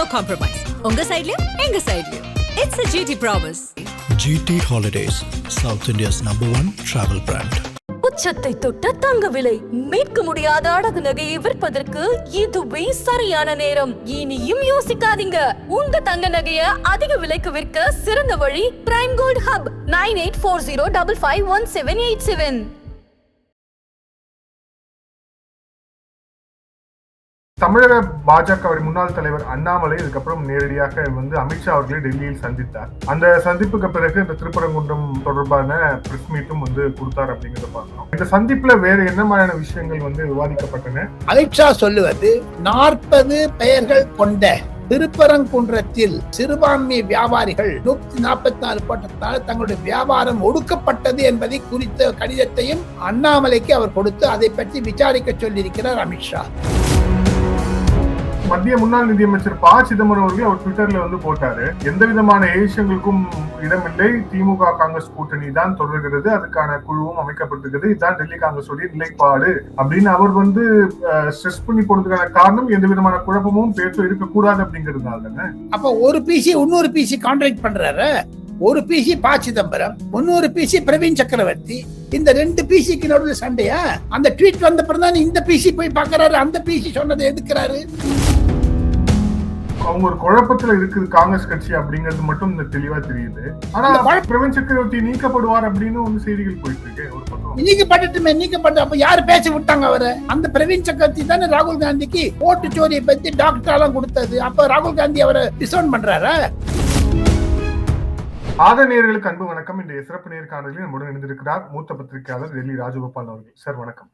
No compromise உங்க சைடுலயும் எங்க சைடுலயும் it's a GT promise GT Holidays, South India's number one travel brand. உச்சத்தை தொட்ட தங்க விலை. மீட்க முடியாத அடகு நகையை விற்பதற்கு இதுவே சரியான நேரம். இனியும் யோசிக்காதீங்க. உங்க தங்க நகைய அதிக விலைக்கு விற்க சிறந்த வழி prime gold hub nine eight four zero double five one seven eight seven தமிழக பாஜகவின் முன்னாள் தலைவர் அண்ணாமலை இதுக்கப்புறம் நேரடியாக வந்து அமித்ஷா அவர்களை டெல்லியில் சந்தித்தார். அந்த சந்திப்புக்கு பிறகு இந்த திருப்பரங்குன்றம் தொடர்பான பிரஸ் மீட்டும் வந்து கொடுத்தார் அப்படிங்கறத பார்க்கிறோம். இந்த சந்திப்புல வேற என்ன மாதிரியான விஷயங்கள் வந்து விவாதிக்கப்பட்டன? அமித்ஷா சொல்லுவது நாற்பது பெயர்கள் கொண்ட திருப்பரங்குன்றத்தில் சிறுபான்மை வியாபாரிகள் நூத்தி நாற்பத்தி நாலு போட்டத்தால் தங்களுடைய வியாபாரம் ஒடுக்கப்பட்டது என்பதை குறித்த கடிதத்தையும் அண்ணாமலைக்கு அவர் கொடுத்து அதை பற்றி விசாரிக்க சொல்லியிருக்கிறார் அமித்ஷா மத்திய முன்னாள் நிதியமைச்சர் ப. சிதம்பரம் அவர்கள் அவர் ட்விட்டர்ல வந்து போட்டாரு. எந்த விதமான ஏஷங்களுக்கும் இடமில்லை. திமுக காங்கிரஸ் கூட்டணி தான் தொடர்கிறது. அதுக்கான குழுவும் அமைக்கப்பட்டிருக்கிறது இதுதான் டெல்லி காங்கிரஸுடைய நிலைப்பாடு அப்படின்னு அவர் வந்து ஸ்ட்ரெஸ் பண்ணி போனதுக்கான காரணம் எந்த விதமான குழப்பமும் பேச்சும் இருக்கக்கூடாது அப்படிங்கிறதுனால தானே? அப்ப ஒரு பிசி இன்னொரு பிசி கான்ட்ராக்ட் பண்றாரு. ஒரு பிசி ப. சிதம்பரம் முன்னூறு பிசி பிரவீன் சக்கரவர்த்தி. இந்த ரெண்டு பிசிக்கு நடுவில் சண்டையா? அந்த ட்வீட் வந்த பிறகு இந்த பிசி போய் பார்க்கறாரு. அந்த பிசி சொன்னதை எதுக்குறாரு? அவங்க ஒரு குழப்பத்துல இருக்குது காங்கிரஸ் கட்சி அப்படிங்கிறது மட்டும் இந்த தெளிவா தெரியுது. ஆனா பிரவீன் சக்கரவர்த்தி நீக்கப்படுவார் அப்படின்னு வந்து செய்திகள் போயிட்டு இருக்கு ஒரு பக்கம். நீக்கப்பட்டுமே நீக்கப்பட்ட அப்ப யாரு பேச விட்டாங்க அவரை? அந்த பிரவீன் சக்கரவர்த்தி தானே ராகுல் காந்திக்கு ஓட்டு சோரியை பத்தி டாக்டர் எல்லாம் கொடுத்தது. அப்ப ராகுல் காந்தி அவரை டிசோன் பண்றாரா? ஆத நேயர்களுக்கு அன்பு வணக்கம். இந்த சிறப்பு நேர்காணலில் நம்முடன் இணைந்திருக்கிறார் மூத்த பத்திரிகையாளர் டெல்லி ராஜகோபால் அவர்கள். சார் வணக்கம்.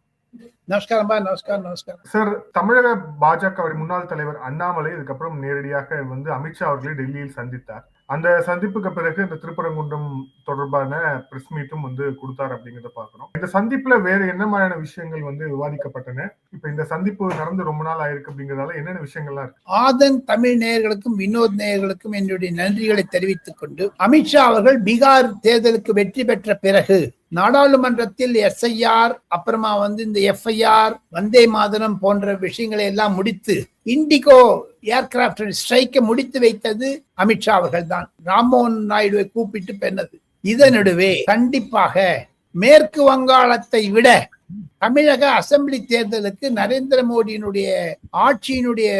நமஸ்காரம் பா நமஸ்காரம் நமஸ்காரம். சார் தமிழக பாஜகவின் முன்னாள் தலைவர் அண்ணாமலை இதுக்கப்புறம் நேரடியாக வந்து அமித்ஷா அவர்களை டெல்லியில் சந்தித்தார். அந்த சந்திப்புக்கு பிறகு இந்த திருப்பரங்குன்றம் தொடர்பான பிரஸ் மீட்டும் வந்து கொடுத்தார் அப்படிங்கறத பார்க்கிறோம் இந்த சந்திப்புல வேற என்ன மாதிரியான விஷயங்கள் வந்து விவாதிக்கப்பட்டன? இப்ப இந்த சந்திப்பு நடந்து ரொம்ப நாள் ஆயிருக்கு அப்படிங்கறதால என்னென்ன விஷயங்கள்லாம் இருக்கு? ஆதன் தமிழ் நேயர்களுக்கும் வினோத் நேயர்களுக்கும் என்னுடைய நன்றிகளை தெரிவித்துக் கொண்டு அமித்ஷா அவர்கள் பீகார் தேர்தலுக்கு வெற்றி பெற்ற பிறகு நாடாளுமன்றத்தில் எஸ்ஐஆர் அப்புறமா வந்து இந்த எஃப்ஐஆர் வந்தே மாதரம் போன்ற விஷயங்களை எல்லாம் முடித்து இண்டிகோ ஏர்கிராப்ட் ஸ்ட்ரைக்கை முடித்து வைத்தது அமித்ஷா அவர்கள் தான் ராம்மோகன் நாயுடுவை கூப்பிட்டு பெண்ணது இதனிடவே கண்டிப்பாக மேற்கு வங்காளத்தை விட தமிழக அசெம்பிளி தேர்தலுக்கு நரேந்திர மோடியினுடைய ஆட்சியினுடைய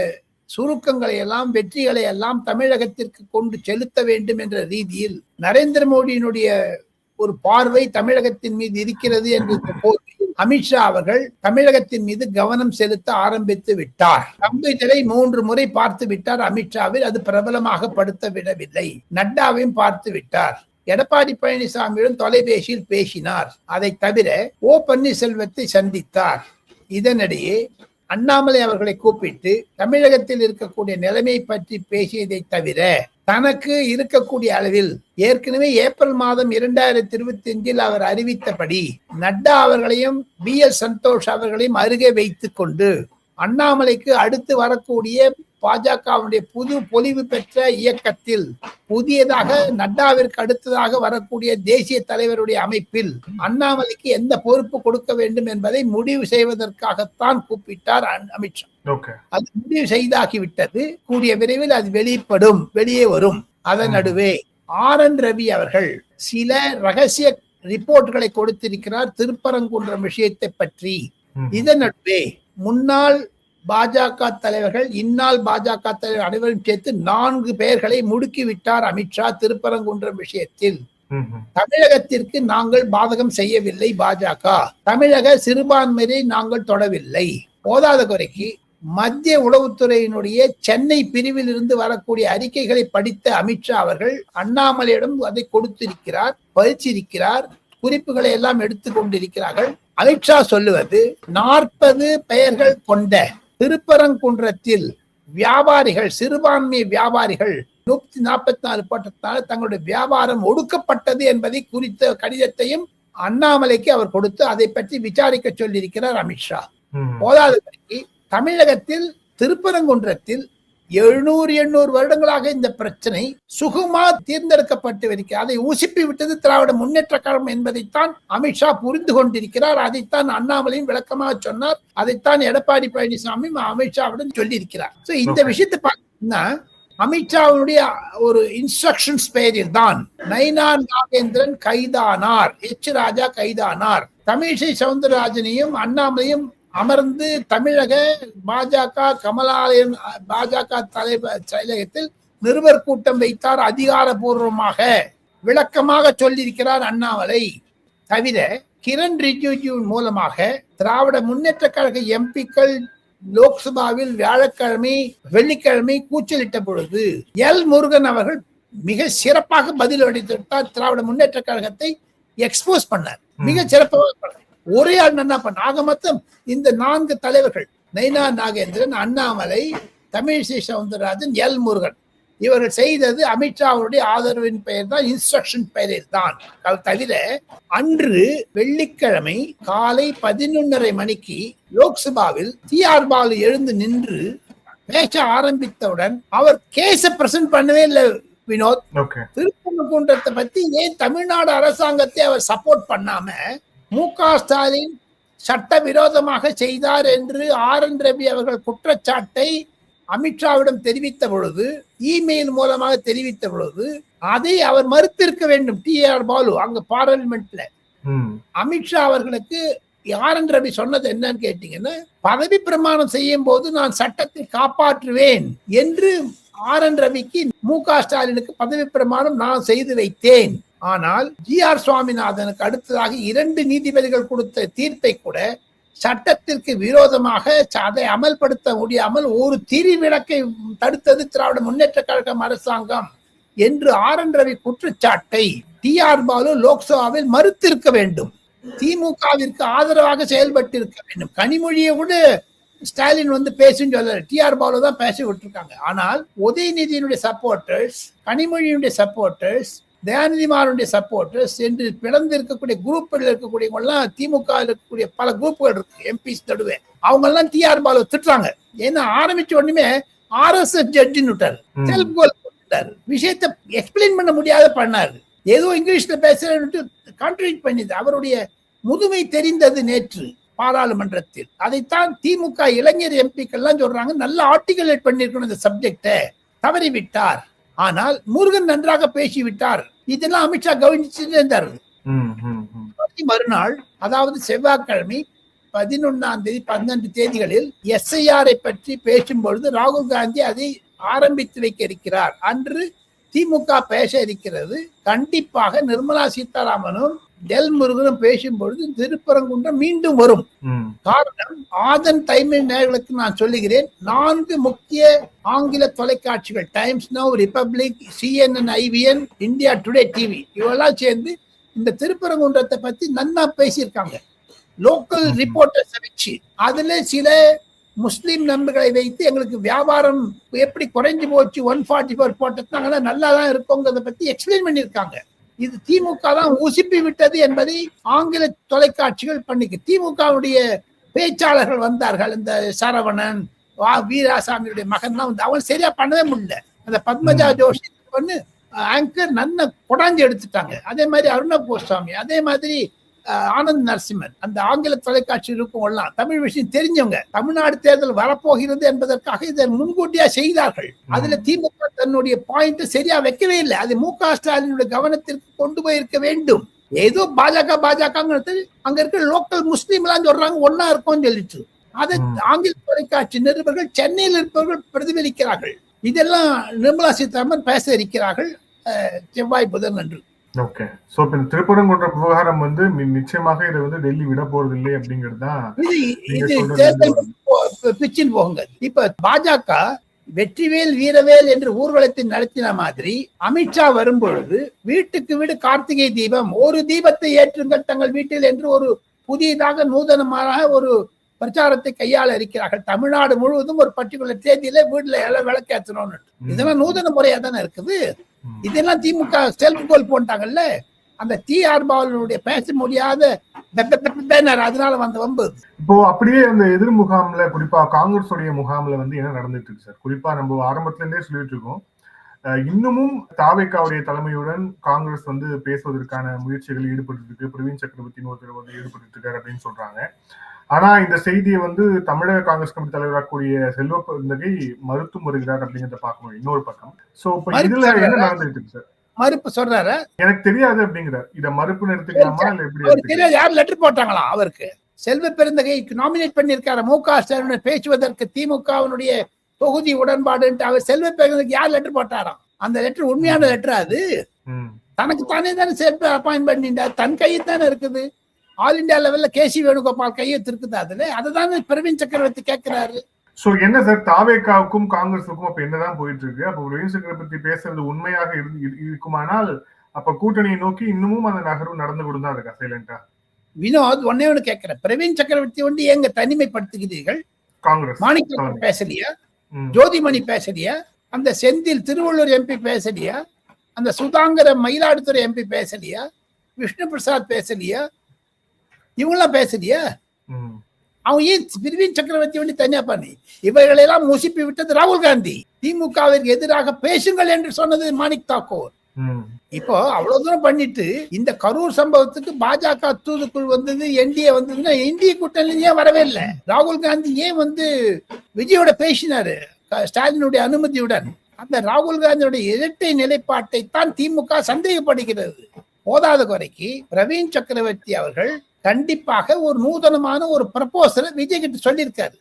சுருக்கங்களை எல்லாம் வெற்றிகளை எல்லாம் தமிழகத்திற்கு கொண்டு செலுத்த வேண்டும் என்ற ரீதியில் நரேந்திர மோடியினுடைய ஒரு பார்வை தமிழகத்தின் மீது இருக்கிறது என்று போது அமித்ஷா அவர்கள் தமிழகத்தின் மீது கவனம் செலுத்த ஆரம்பித்து விட்டார். கம்ப்யூட்டரை மூன்று முறை பார்த்து விட்டார் அமித்ஷாவில். அது பிரபலமாக படுத்த விடவில்லை. நட்டாவையும் பார்த்து விட்டார். எடப்பாடி பழனிசாமியுடன் தொலைபேசியில் பேசினார். அதை தவிர ஓ பன்னீர்செல்வத்தை சந்தித்தார். இதனிடையே அண்ணாமலை அவர்களை கூப்பிட்டு தமிழகத்தில் இருக்கக்கூடிய நிலைமை பற்றி பேசியதை தவிர தனக்கு இருக்கக்கூடிய அளவில் ஏற்கனவே ஏப்ரல் மாதம் இரண்டாயிரத்தி இருபத்தி அஞ்சில் அவர் அறிவித்தபடி நட்டா அவர்களையும் பி எஸ் சந்தோஷ் அவர்களையும் அருகே வைத்துக் கொண்டு அண்ணாமலைக்கு அடுத்து வரக்கூடிய பாஜகவுடைய புது பொலிவு பெற்ற இயக்கத்தில் புதியதாக நட்டாவிற்கு அடுத்ததாக வரக்கூடிய தேசிய தலைவருடைய அமைப்பில் அண்ணாமலைக்கு எந்த பொறுப்பு கொடுக்க வேண்டும் என்பதை முடிவு செய்வதற்காகத்தான் கூப்பிட்டார் அமித்ஷா அது முடிவு செய்தாகிவிட்டது கூடிய விரைவில் அது வெளிப்படும் வெளியே வரும். அதன் நடுவே ஆர் என் ரவி அவர்கள் சில ரகசிய ரிப்போர்ட்களை கொடுத்திருக்கிறார். திருப்பரங்குன்றம் விஷயத்தை பற்றி. இதன் நடுவே முன்னாள் பாஜக தலைவர்கள் இந்நாள் பாஜக தலைவர் அனைவரும் சேர்த்து நான்கு பெயர்களை முடுக்கி விட்டார் அமித்ஷா திருப்பரங்குன்றம் விஷயத்தில். தமிழகத்திற்கு நாங்கள் பாதகம் செய்யவில்லை பாஜக. தமிழக சிறுபான்மையை நாங்கள் தொடவில்லை. போதாத குறைக்கு மத்திய உளவுத்துறையினுடைய சென்னை பிரிவில் இருந்து வரக்கூடிய அறிக்கைகளை படித்த அமித்ஷா அவர்கள் அண்ணாமலையிடம் அதை கொடுத்திருக்கிறார் பறிச்சிருக்கிறார் குறிப்புகளை எல்லாம் எடுத்துக் கொண்டிருக்கிறார்கள். அமித்ஷா சொல்லுவது நாற்பது பெயர்கள் கொண்ட திருப்பரங்குன்றத்தில் வியாபாரிகள் சிறுபான்மை வியாபாரிகள் நூத்தி நாற்பத்தி நாலு போட்டத்தால் தங்களுடைய வியாபாரம் ஒடுக்கப்பட்டது என்பதை குறித்த கடிதத்தையும் அண்ணாமலைக்கு அவர் கொடுத்து அதை பற்றி விசாரிக்க சொல்லியிருக்கிறார் அமித்ஷா. போதாத வரைக்கு தமிழகத்தில் திருப்பரங்குன்றத்தில் எழுநூறு எண்ணூறு வருடங்களாக இந்த பிரச்சனை சுகுமா தேர்ந்தெடுக்கப்பட்டு இருக்கிறது அதை உசுப்பி விட்டது திராவிட முன்னேற்ற கழகம் என்பதைத்தான் அமித்ஷா புரிந்து கொண்டிருக்கிறார். அதைத்தான் அண்ணாமலையும் விளக்கமாக சொன்னார். அதைத்தான் எடப்பாடி பழனிசாமி அமித்ஷாவிடம் சொல்லி இருக்கிறார் சோ இந்த. விஷயத்தை பார்த்தீங்கன்னா அமித்ஷாவுடைய ஒரு இன்ஸ்ட்ரக்ஷன்ஸ் பெயரில் தான் நைனா நாகேந்திரன் கைதானார் எச் ராஜா கைதானார். தமிழிசை சவுந்தரராஜனையும் அண்ணாமலையும் அமர்ந்து தமிழக பாஜக கமலாலயம் பாஜக தலைவர் செயலகத்தில் நிருபர் கூட்டம் வைத்தார் அதிகாரபூர்வமாக விளக்கமாக சொல்லியிருக்கிறார் அண்ணாமலை. தவிர கிரண் ரிஜிஜு மூலமாக திராவிட முன்னேற்ற கழக எம்பிக்கள் லோக்சபாவில் வியாழக்கிழமை வெள்ளிக்கிழமை கூச்சலிட்ட பொழுது எல் முருகன் அவர்கள் மிக சிறப்பாக பதில் அளித்தார் திராவிட முன்னேற்ற கழகத்தை எக்ஸ்போஸ் பண்ணார். மிக சிறப்பாக ஒரே ஆள் என்ன பண்ண ஆக மொத்தம் இந்த நான்கு தலைவர்கள் நைனா நாகேந்திரன் அண்ணாமலை தமிழிசை சவுந்தரராஜன் எல் முருகன். இவர்கள் செய்தது அமித்ஷா அவருடைய ஆதரவின் பெயர் தான் இன்ஸ்ட்ரக்ஷன் பெயரில் தான். அது தவிர அன்று வெள்ளிக்கிழமை காலை பதினொன்றரை மணிக்கு லோக்சபாவில் டி ஆர் பாலு எழுந்து நின்று பேச ஆரம்பித்தவுடன் அவர் கேஸ பிரசன்ட் பண்ணவே இல்லை வினோத். திருப்பரங்குன்றத்தை பத்தி ஏன் தமிழ்நாடு அரசாங்கத்தை அவர் சப்போர்ட் பண்ணாம மு க ஸ்டாலின் சட்டவிரோதமாக செய்தார் என்று ஆர் என் ரவி அவர்கள் குற்றச்சாட்டை அமித்ஷாவிடம் தெரிவித்த பொழுது இமெயில் மூலமாக தெரிவித்த பொழுது அதை அவர் மறுத்திருக்க வேண்டும். டி. ஆர். பாலு அங்க பார்லிமெண்ட்ல. அமித்ஷா அவர்களுக்கு ஆர் என் ரவி சொன்னது என்னன்னு கேட்டீங்கன்னா பதவி பிரமாணம் செய்யும் போது நான் சட்டத்தை காப்பாற்றுவேன் என்று ஆர் என் ரவிக்கு மு க ஸ்டாலினுக்கு பதவி பிரமாணம் நான் செய்து வைத்தேன். ஆனால் ஜி ஆர் சுவாமிநாதனுக்கு அடுத்ததாக இரண்டு நீதிபதிகள் கொடுத்த தீர்ப்பை கூட சட்டத்திற்கு விரோதமாக அதை அமல்படுத்த முடியாமல் ஒரு திரி விளக்கை தடுத்தது திராவிட முன்னேற்ற கழகம் அரசாங்கம் என்று ஆர் என் ரவி குற்றச்சாட்டை டி ஆர் பாலு லோக்சபாவில் மறுத்திருக்க வேண்டும். திமுகவிற்கு ஆதரவாக செயல்பட்டிருக்க வேண்டும். கனிமொழியை கூட ஸ்டாலின் வந்து பேசுன்னு சொல்லல. டி ஆர் பாலு தான் பேசி விட்டுருக்காங்க. ஆனால் உதயநிதியினுடைய சப்போர்ட்டர்ஸ் கனிமொழியினுடைய சப்போர்ட்டர்ஸ் தயாநிதிமாரனுடைய சப்போர்ட்டர்ஸ் என்று பிளந்து இருக்கக்கூடிய குரூப்பில் இருக்கக்கூடியவங்க எல்லாம் திமுக இருக்கக்கூடிய பல குரூப்புகள் இருக்கு. எம்பிஸ் நடுவே. அவங்க எல்லாம் டி ஆர் பாலு திட்டுறாங்க. ஏன்னா ஆரம்பிச்ச உடனே ஆர் எஸ் ஜட்ஜின்னு விட்டாரு. செல்ஃப் கோல் போட்டாரு விஷயத்தை எக்ஸ்பிளைன் பண்ண முடியாத பண்ணாரு. ஏதோ இங்கிலீஷ்ல பேசுறேன்னு கான்ட்ரிபியூட் பண்ணிது. அவருடைய முதுமை தெரிந்தது நேற்று பாராளுமன்றத்தில். அதைத்தான் திமுக இளைஞர் எம்பிக்கள் எல்லாம் சொல்றாங்க. நல்ல ஆர்டிகுலேட் பண்ணிருக்கணும் இந்த சப்ஜெக்ட தவறி விட்டார் ஆனால் முருகன் நன்றாக பேசிவிட்டார். இதெல்லாம் அமித்ஷா கவனிச்சுட்டு இருந்தார். மறுநாள் அதாவது செவ்வாய்க்கிழமை பதினொன்னாம் தேதி பன்னெண்டு தேதிகளில் எஸ்ஐஆரை பற்றி பேசும்பொழுது ராகுல் காந்தி அதை ஆரம்பித்து வைக்க இருக்கிறார். அன்று திமுக பேச இருக்கிறது. கண்டிப்பாக நிர்மலா சீதாராமனும் டெல் முருகனும் பேசும்பொழுது திருப்பரங்குன்றம் மீண்டும் வரும். காரணம் ஆதன் டைமில் நேர்களுக்கு நான் சொல்லுகிறேன் நான்கு முக்கிய ஆங்கில தொலைக்காட்சிகள் Times Now Republic CNN IBN India Today TV இவெல்லாம் சேர்ந்து இந்த திருப்பரங்குன்றத்தை பத்தி நன்னா பேசியிருக்காங்க. லோக்கல் ரிப்போர்ட்டர்ஸ் வச்சு அதுல சில முஸ்லிம் நம்பர்களை வைத்து எங்களுக்கு வியாபாரம் எப்படி குறைஞ்சு போச்சு ஒன் ஃபார்ட்டி ஃபோர் போட்டதுனால நல்லா தான் இருக்கோங்கிறத பத்தி எக்ஸ்பிளைன் பண்ணியிருக்காங்க. இது திமுக தான் உசுப்பி விட்டது என்பதை ஆங்கில தொலைக்காட்சிகள் பண்ணிக்கு. திமுகவுடைய பேச்சாளர்கள் வந்தார்கள். இந்த சரவணன் வா வீராசாமியுடைய மகன்லாம் வந்து அவன் சரியா பண்ணவே முடியல. அந்த பத்மஜா ஜோஷி பண்ணு ஆங்கர் நன்ன கொடாஞ்சி எடுத்துட்டாங்க. அதே மாதிரி அருண கோஸ்வாமி அதே மாதிரி ஆனந்த் நரசிம்மன். அந்த ஆங்கில தொலைக்காட்சி இருக்கவங்கலாம் தமிழ் விஷயம் தெரிஞ்சவங்க தமிழ்நாடு தேர்தல் வரப்போகிறது என்பதற்காக இதை முன்கூட்டியா செய்தார்கள். அதுல திமுக தன்னுடைய பாயிண்ட் சரியா வைக்கவே இல்லை. அது மு க ஸ்டாலினுடைய கவனத்திற்கு கொண்டு போயிருக்க வேண்டும். ஏதோ பாஜக பாஜகங்கிறது அங்க இருக்கிற லோக்கல் முஸ்லீம் எல்லாம் சொல்றாங்க ஒன்னா இருக்கும்னு சொல்லிட்டு அதை. ஆங்கில தொலைக்காட்சி நிருபர்கள் சென்னையில் இருப்பவர்கள் பிரதிபலிக்கிறார்கள். இதெல்லாம் நிர்மலா சீதாராமன் பேச இருக்கிறார்கள். செவ்வாய் புதன் அன்று. ஓகே சோ இப்ப திருப்பரங்குன்ற விவகாரம் வந்து நிச்சயமாக இதை வந்து டெல்லி விட போறது இல்லை அப்படிங்கிறது தான் பிச்சின் போகுங்க இப்ப பாஜக வெற்றிவேல் வீரவேல் என்று ஊர்வலத்தை நடத்தின மாதிரி அமித்ஷா வரும்பொழுது வீட்டுக்கு வீடு கார்த்திகை தீபம் ஒரு தீபத்தை ஏற்றுங்கள் தங்கள் வீட்டில் என்று ஒரு புதியதாக நூதனமாக ஒரு பிரச்சாரத்தை கையாள இருக்கிறார்கள். தமிழ்நாடு முழுவதும் ஒரு பர்டிகுலர் தேதியில வீட்டுல எல்லாம் விளக்கேற்றணும்னு இதெல்லாம் நூதன முறையா தானே இருக்குது. இதெல்லாம் திமுக செல்ஃப் கோல் போட்டாங்கல்ல? அந்த டி ஆர் பாலனுடைய பேச முடியாத அதனால வந்த வம்பு. இப்போ அப்படியே அந்த எதிர் முகாம்ல குறிப்பா காங்கிரஸ் உடைய முகாம்ல வந்து என்ன நடந்துட்டு இருக்கு சார்? குறிப்பா நம்ம ஆரம்பத்துல இருந்தே சொல்லிட்டு இருக்கோம். இன்னமும் தாவேக்காவுடைய தலைமையுடன் காங்கிரஸ் வந்து பேசுவதற்கான முயற்சிகளில் ஈடுபட்டு இருக்கு பிரவீன் சக்கரவர்த்தின்னு ஒருத்தர் வந்து ஈடுபட்டு இருக்காரு அப்படின்னு சொல்றாங்க. ஆனா இந்த செய்தியை வந்து தமிழக காங்கிரஸ் கமிட்டி தலைவராக கூடிய செல்வ பெருந்தகை மறுத்தும் வருகிறார் அப்படிங்கறத பார்க்கணும். இன்னொரு பக்கம். சோ இப்ப மறுப்பு இதுல என்ன? நடந்துட்டு இருக்கு? சார் மறுப்பு சொல்றாரு? எனக்கு தெரியாது அப்படிங்கிறார். இத மறுப்புன்னு எடுத்துக்கலாமா இல்ல எப்படி தெரியாது. யார் லெட்டர் போட்டாங்களா அவருக்கு? செல்வ பெருந்தகை நாமினேட் பண்ணிருக்காரு மு க ஸ்டாலின் பேசுவதற்கு திமுகவினுடைய தொகுதி உடன்பாடுன்ட்டு அவர் செல்வ பெருந்தகைக்கு யார் லெட்டர் போட்டாராம்? அந்த லெட்டர் உண்மையான லெட்டர் அது? தனக்கு தானே தானே செல்வ அப்பாயின் பண்ணிட்டார் தன் கையில் தானே இருக்குது. ஆல் இந்தியா லெவல்ல கேசி வேணுகோபால் கையெழுத்து இருக்குது அதுல? அதை தானே பிரவீன் சக்கரவர்த்தி கேட்கிறாரு. சோ என்ன சார் தாவேக்காவுக்கும் காங்கிரஸுக்கும் அப்ப என்னதான் போயிட்டு இருக்கு? அப்ப பிரவீன் சக்கரவர்த்தி பேசுறது உண்மையாக இரு- இரு- இருக்குமானால் அப்ப கூட்டணியை நோக்கி இன்னமும் அந்த நகர்வு நடந்து கொண்டு தான் இருக்கா சைலண்டா வினோத் ஒன்னே ஒண்ணு கேட்கிறேன் பிரவீன் சக்கரவர்த்தி வந்து ஏங்க தனிமைப்படுத்துகிறீர்கள்? காங்கிரஸ். மாணிக்கம். பேசலையா? ஜோதிமணி பேசலையா? அந்த செந்தில் திருவள்ளூர் எம்பி பேசலையா? அந்த சுதாங்கர மயிலாடுதுறை எம்பி பேசலையா? விஷ்ணு பிரசாத் பேசலையா? இவங்கெல்லாம் பேசலையா? அவன் ஏன் பிரவீன் சக்கரவர்த்தி வந்து தனியா பண்ணி? இவைகளெல்லாம் முசிப்பி விட்டது ராகுல் காந்தி. திமுகவிற்கு எதிராக பேசுங்கள் என்று சொன்னது மாணிக் தாக்கூர் இப்போ அவ்வளவு தூரம் பண்ணிட்டு இந்த கரூர் சம்பவத்துக்கு பாஜக தூதுக்குள் வந்தது என்டிஏ வந்ததுன்னா இந்திய கூட்டணி ஏன் வரவே இல்லை. ராகுல் காந்தி ஏன் வந்து விஜயோட பேசினாரு? ஸ்டாலினுடைய அனுமதியுடன். அந்த ராகுல் காந்தியுடைய இரட்டை நிலைப்பாட்டை தான் திமுக சந்தேகப்படுகிறது. போதாத குறைக்கு பிரவீன் சக்கரவர்த்தி அவர்கள் கண்டிப்பாக ஒரு நூதனமான ஒரு ப்ரப்போசலை விஜய் கிட்ட சொல்லியிருக்காரு.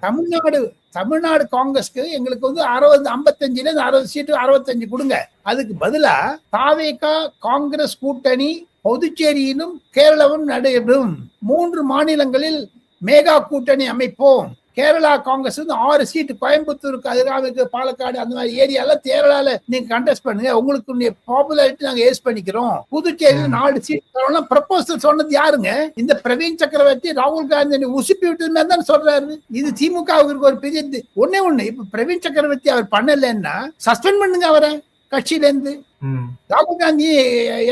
தமிழ்நாடு தமிழ்நாடு காங்கிரஸ்க்கு எங்களுக்கு வந்து அறுபது ஐம்பத்தஞ்சுல இருந்து அறுபது சீட்டு அறுபத்தஞ்சு கொடுங்க. அதுக்கு பதிலா தாவேகா காங்கிரஸ் கூட்டணி புதுச்சேரியிலும் கேரளாவும் நடைபெறும். மூன்று மாநிலங்களில் மேகா கூட்டணி அமைப்போம். கேரளா காங்கிரஸ் வந்து ஆறு சீட்டு கோயம்புத்தூருக்கு அதிராவிற்கு பாலக்காடு அந்த மாதிரி ஏரியால கேரளால நீங்க கண்டெஸ்ட் பண்ணுங்க. உங்களுக்கு பாப்புலாரிட்டி நாங்க ஏஸ் பண்ணிக்கிறோம். புதுச்சேரியில நாலு சீட் ப்ரப்போசல் சொன்னது யாருங்க? இந்த பிரவீன் சக்கரவர்த்தி ராகுல் காந்தி உசுப்பி விட்டது மாதிரி தான் சொல்றாரு. இது திமுகவுக்கு ஒரு பெரிய இது. ஒண்ணே இப்ப பிரவீன் சக்கரவர்த்தி அவர் பண்ணலன்னா சஸ்பெண்ட் பண்ணுங்க அவரை கட்சியில இருந்து ராகுல் காந்தி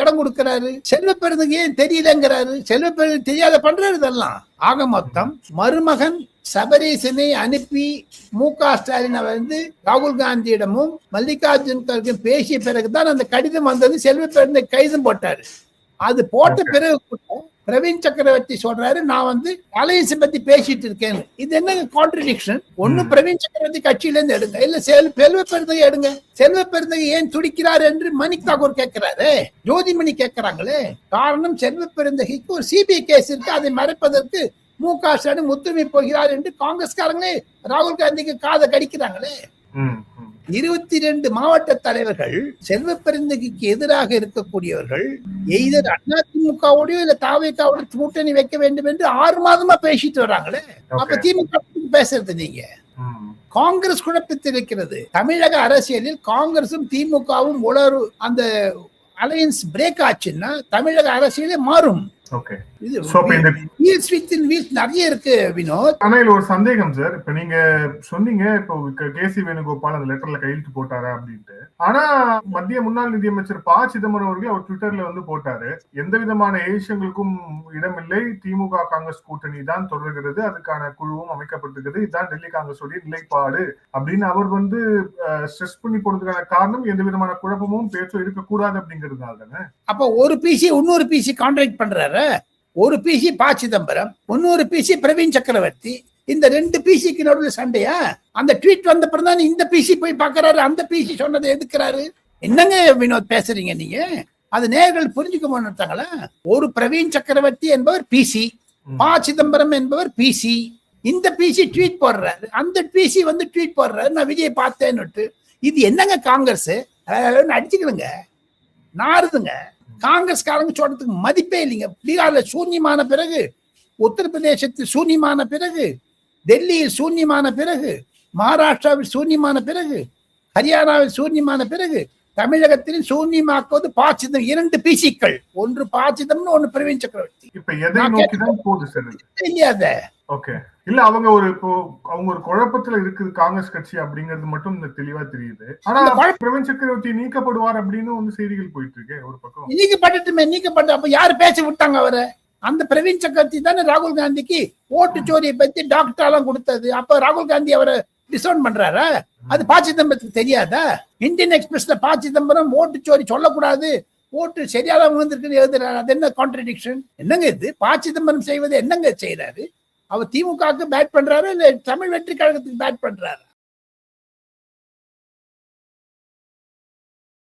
இடம் கொடுக்கிறாரு. செல்வ பெருந்துக்கு ஏன் தெரியலங்கிறாரு. செல்வ பெருந்து தெரியாத பண்றாரு இதெல்லாம். ஆக மொத்தம் மருமகன் சபரீசனை அனுப்பி மு க ஸ்டாலின் வந்து ராகுல் காந்தியிடமும் மல்லிகார்ஜுன் கர்கும் பேசிய பிறகுதான் அந்த கடிதம் வந்தது. செல்வ பெருந்தை கைதும் போட்டாரு. அது போட்ட. பிறகு கூட பிரவீன் சக்கரவர்த்தி சொல்றாரு நான் வந்து அலையன்ஸ் பத்தி பேசிட்டு இருக்கேன். இது என்ன கான்ட்ரடிக்ஷன் ஒண்ணு. பிரவீன் சக்கரவர்த்தி கட்சியில இருந்து எடுங்க. இல்ல செல் செல்வ பெருந்தகை எடுங்க. செல்வ பெருந்தகை ஏன் துடிக்கிறார் என்று மணிக் தாக்கூர் கேட்கிறாரு? ஜோதிமணி கேட்கிறாங்களே? காரணம் செல்வ பெருந்தகைக்கு ஒரு சிபிஐ கேஸ் இருக்கு. அதை மறைப்பதற்கு மு க ஸ்டாலின் ஒத்துமை போகிறார் என்று காங்கிரஸ்காரங்களே ராகுல் காந்திக்கு காதை கடிக்கிறாங்களே. இருபத்தி ரெண்டு மாவட்ட தலைவர்கள் செல்வ பெருந்தகைக்கு எதிராக இருக்கக்கூடியவர்கள் எய்தர் அதிமுகவோடய இல்ல தாவேக்காவோட கூட்டணி வைக்க வேண்டும் என்று ஆறு மாதமா பேசிட்டு வர்றாங்களே. அப்ப. திமுக பேசுறது நீங்க. காங்கிரஸ் குழப்பத்தில் இருக்கிறது. தமிழக அரசியலில் காங்கிரசும் திமுகவும் உளறு அந்த அலையன்ஸ் பிரேக் ஆச்சுன்னா தமிழக அரசியலே மாறும். நிறைய இருக்கு வினோத். ஆனா ஒரு சந்தேகம் சார் இப்ப நீங்க சொன்னீங்க இப்போ கே சி வேணுகோபால் அந்த லெட்டர்ல கையெழுத்து போட்டாரா அப்படின்ட்டு. ஆனா மத்திய முன்னாள் நிதியமைச்சர் ப. சிதம்பரம் அவர்கள் அவர் ட்விட்டர்ல வந்து போட்டாரு. எந்த விதமான ஏஷங்களுக்கும் இடமில்லை. திமுக காங்கிரஸ் கூட்டணி தான் தொடர்கிறது. அதுக்கான குழுவும் அமைக்கப்பட்டிருக்கிறது இதுதான் டெல்லி காங்கிரஸுடைய நிலைப்பாடு அப்படின்னு அவர் வந்து ஸ்ட்ரெஸ் பண்ணி போடுறதுக்கான காரணம் எந்த விதமான குழப்பமும் பேச்சும் இருக்கக்கூடாது அப்படிங்கிறதுனால தானே? அப்ப ஒரு பிசி இன்னொரு பிசி கான்ட்ராக்ட் பண்றாரு? ஒரு பிசி ப சிதம்பரம் இன்னொரு பிசி பிரவீன் சக்கரவர்த்தி இந்த ரெண்டு பிசிக்கு நடுவில் சண்டையா? அந்த ட்வீட் வந்த பிறகு தான் இந்த பிசி போய் பார்க்கறாரு. அந்த பிசி சொன்னதை எதுக்குறாரு? என்னங்க வினோத் பேசுறீங்க நீங்க? அது நேர்கள் புரிஞ்சுக்க மாட்டாங்களா? ஒரு பிரவீன் சக்கரவர்த்தி என்பவர் பிசி. ப சிதம்பரம் என்பவர் பிசி இந்த பிசி ட்வீட் போடுறாரு. அந்த பிசி வந்து ட்வீட் போடுறாரு. நான் விஜய் பார்த்தேன்னுட்டு. இது என்னங்க காங்கிரஸ்? அடிச்சுக்கணுங்க. நாறுதுங்க. காங்கிரஸ்காரங்க சொல்றதுக்கு மதிப்பே இல்லைங்க. பீகார்ல சூன்யமான பிறகு உத்தரப்பிரதேசத்தில் சூன்யமான பிறகு டெல்லியில் சூன்யமான பிறகு மகாராஷ்டிராவில் சூன்யமான பிறகு ஹரியானாவில் சூன்யமான பிறகு தமிழகத்தில் சூன்யமாக்குவது பாச்சிதம் இரண்டு பிசிக்கள் ஒன்று பாச்சிதம்னு ஒன்று பிரவீன் சக்கரவர்த்தி? இல்லையா அத? ஓகே. இல்ல அவங்க ஒரு இப்போ அவங்க ஒரு குழப்பத்துல இருக்குது காங்கிரஸ் கட்சி அப்படிங்கிறது மட்டும் தெளிவா தெரியுது. ஆனா பிரவீன் சக்கரவர்த்தி நீக்கப்படுவார் அப்படின்னு வந்து செய்திகள் போயிட்டு இருக்கு ஒரு பக்கம். நீக்கப்பட்டுமே நீக்கப்பட்ட அப்ப யாரு பேச்சு விட்டாங்க அவரை? அந்த பிரவீன் சக்கரவர்த்தி தானே ராகுல் காந்திக்கு ஓட்டு சோரியை பத்தி டாக்டர் எல்லாம் கொடுத்தது. அப்ப ராகுல் காந்தி அவரை டிசோன் பண்றாரா? அது பா சிதம்பரத்துக்கு தெரியாதா? இந்தியன் எக்ஸ்பிரஸ்ல பா சிதம்பரம் ஓட்டு சோரி சொல்லக்கூடாது ஓட்டு சரியாக வந்திருக்குன்னு எழுதுறாரு. அது என்ன கான்ட்ரடிக்ஷன் என்னங்க இது? பா சிதம்பரம் செய்வது என்னங்க செய்யறாரு அவர் திமுகவுக்கு பேட் பண்றாரு இல்ல தமிழ் வெற்றி கழகத்துக்கு பேட் பண்றாரு?